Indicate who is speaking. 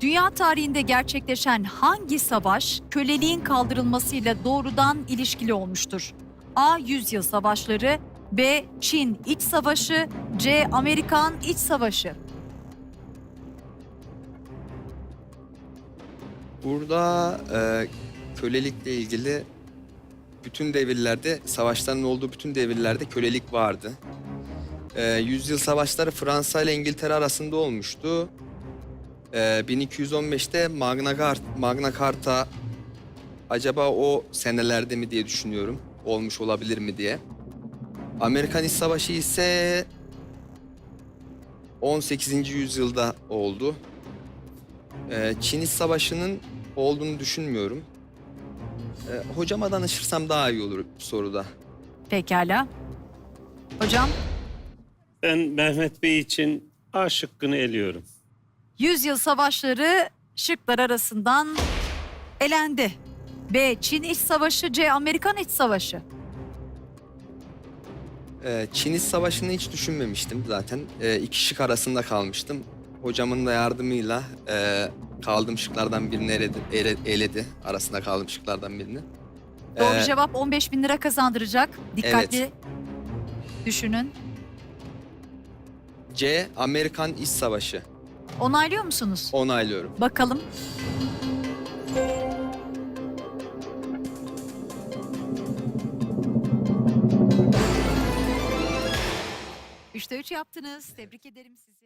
Speaker 1: Dünya tarihinde gerçekleşen hangi savaş köleliğin kaldırılmasıyla doğrudan ilişkili olmuştur? A. Yüzyıl Savaşları B. Çin İç Savaşı C. Amerikan İç Savaşı
Speaker 2: Burada e, kölelikle ilgili bütün devirlerde, savaşların olduğu bütün devirlerde kölelik vardı. E, yüzyıl savaşları Fransa ile İngiltere arasında olmuştu. E, 1215'te Magna, Cart, Magna Carta acaba o senelerde mi diye düşünüyorum. Olmuş olabilir mi diye. Amerikan İç Savaşı ise 18. yüzyılda oldu. Ee, Çin İç Savaşı'nın olduğunu düşünmüyorum. Ee, hocama danışırsam daha iyi olur soruda.
Speaker 1: Pekala. Hocam
Speaker 3: Ben Mehmet Bey için A şıkkını eliyorum.
Speaker 1: Yüzyıl Savaşları şıklar arasından elendi. B. Çin İç Savaşı C. Amerikan İç Savaşı
Speaker 2: Ee, Çin İç Savaşı'nı hiç düşünmemiştim zaten. Ee, iki şık arasında kalmıştım. Hocamın da yardımıyla e, kaldığım şıklardan birini eledi, ele- eledi. Arasında kaldığım şıklardan birini.
Speaker 1: Doğru
Speaker 2: Ee,
Speaker 1: cevap 15 bin lira kazandıracak. Dikkatli düşünün.
Speaker 2: C. Amerikan İç Savaşı.
Speaker 1: Onaylıyor musunuz?
Speaker 2: Onaylıyorum.
Speaker 1: Bakalım. Üçte üç yaptınız. Tebrik ederim sizi.